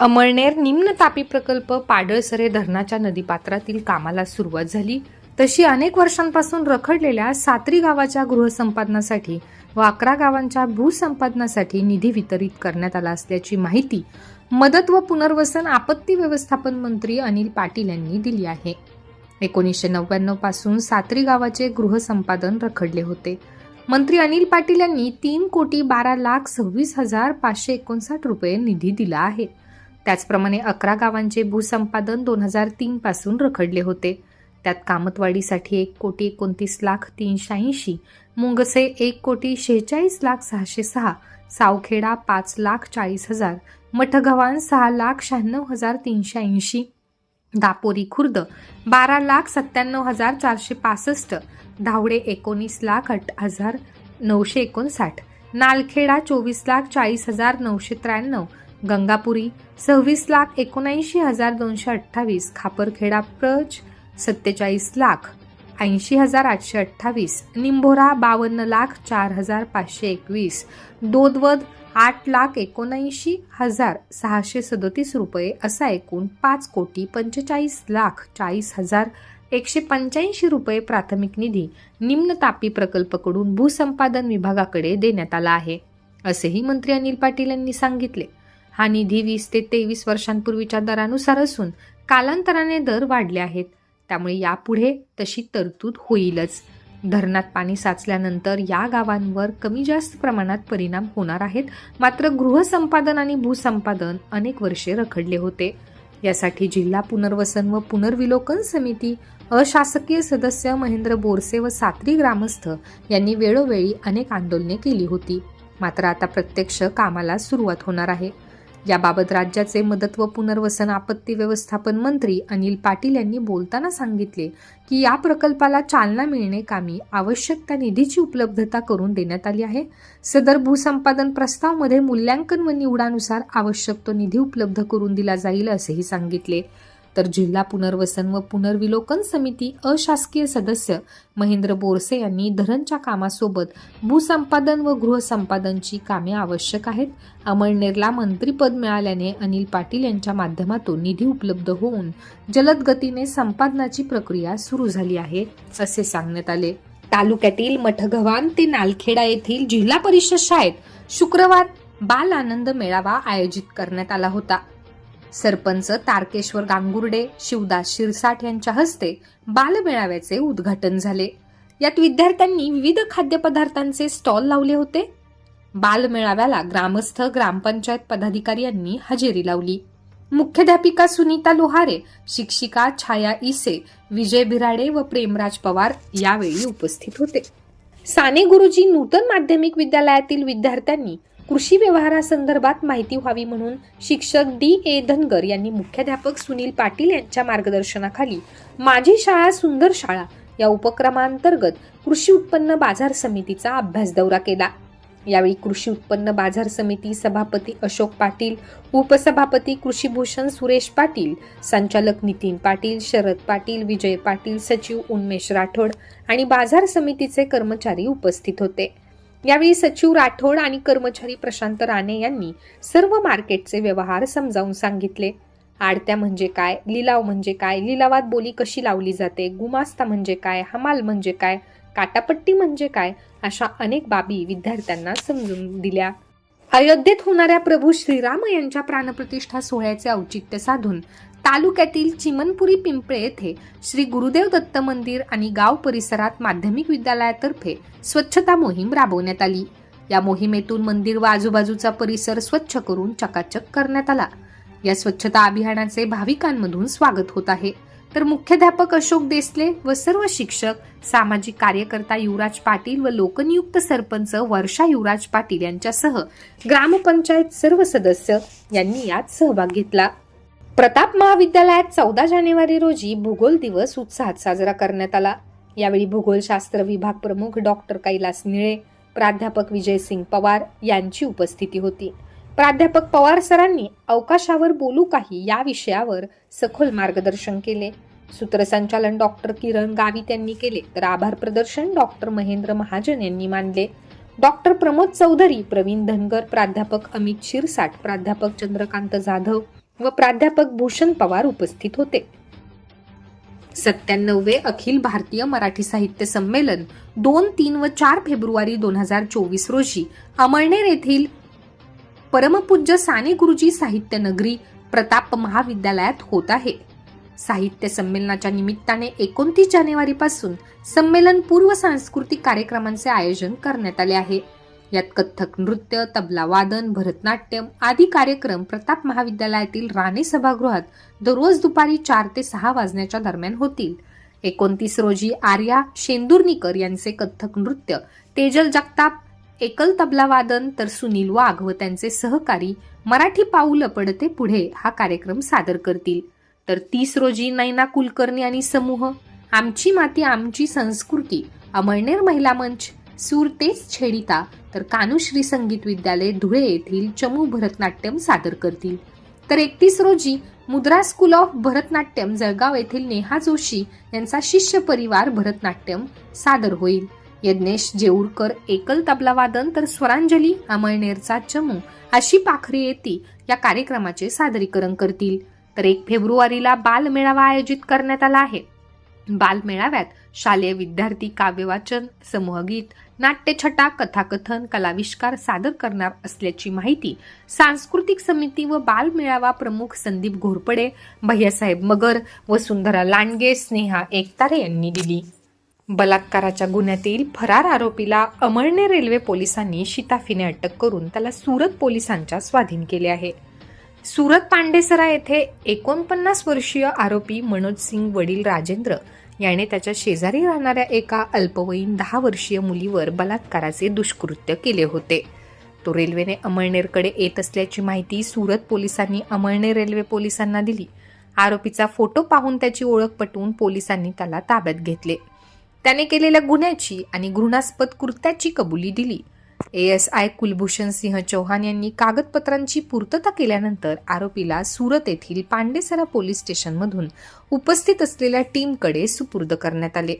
अमळनेर निम्न तापी प्रकल्प पाडळसरे धरणाच्या नदीपात्रातील कामाला सुरुवात झाली. तशी अनेक वर्षांपासून रखडलेल्या सात्री गावाच्या गृहसंपादनासाठी व अकरा गावांच्या भूसंपादनासाठी निधी वितरित करण्यात आला असल्याची माहिती मदत व पुनर्वसन आपत्ती व्यवस्थापन मंत्री अनिल पाटील यांनी दिली आहे. एकोणीसशे नव्याण्णवपासून सात्री गावाचे गृहसंपादन रखडले होते. मंत्री अनिल पाटील यांनी तीन कोटी बारा लाख सव्वीस हजार पाचशे एकोणसाठ रुपये निधी दिला आहे. त्याचप्रमाणे अकरा गावांचे भूसंपादन दोन हजार तीनपासून रखडले होते. त्यात कामतवाडीसाठी एक कोटी एकोणतीस लाख तीनशे ऐंशी मुंगसे एक कोटी शेहेचाळीस लाख सहाशे सहा सावखेडा पाच लाख चाळीस हजार मठगव्हाण सहा लाख शहाण्णव हजार तीनशे ऐंशी दापोरी खुर्द बारा लाख सत्त्याण्णव हजार चारशे पासष्ट धावडे एकोणीस लाख अठ हजार नऊशे एकोणसाठ नालखेडा चोवीस लाख चाळीस हजार नऊशे त्र्याण्णव गंगापुरी सव्वीस लाख एकोणऐंशी हजार दोनशे अठ्ठावीस खापरखेडा प्रज सत्तेचाळीस लाख ऐंशी हजार आठशे अठ्ठावीस निंभोरा बावन्न लाख चार हजार पाचशे एकवीस दोदवद आठ लाख एकोणऐंशी हजार सहाशे सदोतीस रुपये असा एकूण पाच कोटी पंचेचाळीस लाख चाळीस हजार एकशे पंच्याऐंशी रुपये प्राथमिक निधी निम्न तापी प्रकल्पकडून भूसंपादन विभागाकडे देण्यात आला आहे असेही मंत्री अनिल पाटील यांनी सांगितले. हा निधी वीस ते तेवीस वर्षांपूर्वीच्या दरानुसार असून कालांतराने दर वाढले आहेत. त्यामुळे यापुढे तशी तरतूद होईलच. धरणात पाणी साचल्यानंतर या गावांवर कमी जास्त प्रमाणात परिणाम होणार आहेत. मात्र गृहसंपादन आणि भूसंपादन अनेक वर्षे रखडले होते. यासाठी जिल्हा पुनर्वसन व पुनर्विलोकन समिती अशासकीय सदस्य महेंद्र बोरसे व सात्री ग्रामस्थ यांनी वेळोवेळी अनेक आंदोलने केली होती. मात्र आता प्रत्यक्ष कामाला सुरुवात होणार आहे. याबाबत राज्याचे मदत व पुनर्वसन आपत्ती व्यवस्थापन मंत्री अनिल पाटील यांनी बोलताना सांगितले की या प्रकल्पाला चालना मिळणे कामी आवश्यक त्या निधीची उपलब्धता करून देण्यात आली आहे. सदर भूसंपादन प्रस्तावमध्ये मूल्यांकन व निवडानुसार आवश्यक तो निधी उपलब्ध करून दिला जाईल असेही सांगितले. तर जिल्हा पुनर्वसन व पुनर्विलोकन समिती अशासकीय सदस्य महेंद्र बोरसे यांनी धरणच्या कामासोबत भूसंपादन व गृहसंपादनची कामे आवश्यक आहेत. अमळनेरला मंत्रीपद मिळाल्याने अनिल पाटील यांच्या माध्यमातून निधी उपलब्ध होऊन जलद गतीने संपादनाची प्रक्रिया सुरू झाली आहे असे सांगण्यात आले. तालुक्यातील मठगव्हाण ते नालखेडा येथील जिल्हा परिषद शाळेत शुक्रवार बाल आनंद मेळावा आयोजित करण्यात आला होता. सरपंच तारकेश्वर गांगुर्डे शिवदास शिरसाठ यांच्या हस्ते बालमेळाव्याचे उद्घाटन झाले. यात विद्यार्थ्यांनी विविध खाद्यपदार्थांचे स्टॉल लावले होते. बालमेळाव्याला ग्रामस्थ ग्रामपंचायत पदाधिकारी यांनी हजेरी लावली. मुख्याध्यापिका सुनीता लोहारे शिक्षिका छाया इसे विजय बिराडे व प्रेमराज पवार यावेळी उपस्थित होते. साने गुरुजी नूतन माध्यमिक विद्यालयातील विद्यार्थ्यांनी कृषी व्यवहारासंदर्भात माहिती व्हावी म्हणून शिक्षक डी ए धनगर यांनी मुख्याध्यापक सुनील पाटील यांच्या मार्गदर्शनाखाली माझी शाळा सुंदर शाळा या उपक्रमांतर्गत कृषी उत्पन्न बाजार समितीचा अभ्यास दौरा केला. यावेळी कृषी उत्पन्न बाजार समिती सभापती अशोक पाटील उपसभापती कृषीभूषण सुरेश पाटील संचालक नितीन पाटील शरद पाटील विजय पाटील सचिव उन्मेश राठोड आणि बाजार समितीचे कर्मचारी उपस्थित होते. यावेळी सचिव राठोड आणि कर्मचारी प्रशांत राणे यांनी सर्व मार्केटचे व्यवहार समजावून सांगितले. आडत्या म्हणजे काय? लिलाव म्हणजे काय? लिलावात बोली कशी लावली जाते? गुमास्ता म्हणजे काय? हमाल म्हणजे काय? काटापट्टी म्हणजे काय? अशा अनेक बाबी विद्यार्थ्यांना समजून दिल्या. अयोध्येत होणाऱ्या प्रभू श्रीराम यांच्या प्राणप्रतिष्ठा सोहळ्याचे औचित्य साधून तालुक्यातील चिमनपुरी पिंपळे येथे श्री गुरुदेव दत्त मंदिर आणि गाव परिसरात माध्यमिक विद्यालयातर्फे स्वच्छता मोहीम राबवण्यात आली. या मोहिमेतून मंदिर व आजूबाजूचा परिसर स्वच्छ करून चकाचक करण्यात आला. या स्वच्छता अभियानाचे भाविकांमधून स्वागत होत आहे. तर मुख्याध्यापक अशोक देसले व सर्व शिक्षक सामाजिक कार्यकर्ता युवराज पाटील व लोकनियुक्त सरपंच वर्षा युवराज पाटील यांच्यासह ग्रामपंचायत सर्व सदस्य यांनी यात सहभाग घेतला. प्रताप महाविद्यालयात चौदा जानेवारी रोजी भूगोल दिवस उत्साहात साजरा करण्यात आला. यावेळी भूगोलशास्त्र विभाग प्रमुख डॉक्टर कैलास निळे प्राध्यापक विजयसिंग पवार यांची उपस्थिती होती. प्राध्यापक पवार सरांनी अवकाशावर बोलू काही या विषयावर सखोल मार्गदर्शन केले. सूत्रसंचालन डॉक्टर किरण गावित यांनी केले तर आभार प्रदर्शन डॉक्टर महेंद्र महाजन यांनी मानले. डॉक्टर प्रमोद चौधरी प्रवीण धनगर प्राध्यापक अमित शिरसाट प्राध्यापक चंद्रकांत जाधव व प्राध्यापक भूषण पवार उपस्थित होते. सत्त्याण्णववे अखिल भारतीय मराठी साहित्य संमेलन दोन तीन व चार फेब्रुवारी दोन हजार चोवीस रोजी अमळनेर येथील परमपूज्य साने गुरुजी साहित्य नगरी प्रताप महाविद्यालयात होत आहे. साहित्य संमेलनाच्या निमित्ताने एकोणतीस जानेवारीपासून संमेलन पूर्व सांस्कृतिक कार्यक्रमांचे आयोजन करण्यात आले आहे. यात कथ्थक नृत्य तबला वादन भरतनाट्यम आदी कार्यक्रम प्रताप महाविद्यालयातील राणे सभागृहात दररोज दुपारी चार ते सहा वाजण्याच्या दरम्यान होतील. एकोणतीस रोजी आर्या शेंदुर्णीकर यांचे कथ्थक नृत्य तेजल जगताप एकल तबला वादन तर सुनील वाघ व त्यांचे सहकारी मराठी पाऊलं पडते पुढे हा कार्यक्रम सादर करतील. तर तीस रोजी नैना कुलकर्णी आणि समूह आमची माती आमची संस्कृती अमळनेर महिला मंच सूर तेच छेडिता तर कानुश्री संगीत विद्यालय धुळे येथील चमू भरतनाट्यम सादर करतील. तर एकतीस रोजी मुद्रा स्कूल ऑफ भरतनाट्यम जळगाव येथील नेहा जोशी यांचा शिष्य परिवार भरतनाट्यम सादर होईल. यज्ञेश जेऊरकर एकल तबला वादन तर स्वरांजली अमळनेरचा चमू अशी पाखरी येती या कार्यक्रमाचे सादरीकरण करतील. तर एक फेब्रुवारीला बालमेळावा आयोजित करण्यात आला आहे. बालमेळाव्यात शालेय विद्यार्थी काव्यवाचन समूहगीत नाट्यछटा कथाकथन कलाविष्कार सादर करणार असल्याची माहिती सांस्कृतिक समिती व बालमेळावा प्रमुख संदीप घोरपडे भैयासाहेब मगर वसुंधरा लांडगे स्नेहा एकतारे यांनी दिली. बलात्काराच्या गुन्ह्यातील फरार आरोपीला अमळणे रेल्वे पोलिसांनी शिताफीने अटक करून त्याला सुरत पोलिसांच्या स्वाधीन केले आहे. सुरत पांडेसरा येथे एकोणपन्नास वर्षीय आरोपी मनोज सिंग वडील राजेंद्र याने त्याच्या शेजारी राहणाऱ्या एका अल्पवयीन दहा वर्षीय मुलीवर बलात्काराचे दुष्कृत्य केले होते. तो रेल्वेने अमळनेरकडे येत असल्याची माहिती सुरत पोलिसांनी अमळनेर रेल्वे पोलिसांना दिली. आरोपीचा फोटो पाहून त्याची ओळख पटवून पोलिसांनी त्याला ताब्यात घेतले. त्याने केलेल्या गुन्ह्याची आणि घृणास्पद कृत्याची कबुली दिली. एस आय कुलभूषण सिंह चौहान यांनी कागदपत्रांची पूर्तता केल्यानंतर आरोपीला सुरत येथील पांडेसरा पोलीस स्टेशनमधून उपस्थित असलेल्या टीमकडे सुपूर्द करण्यात आले.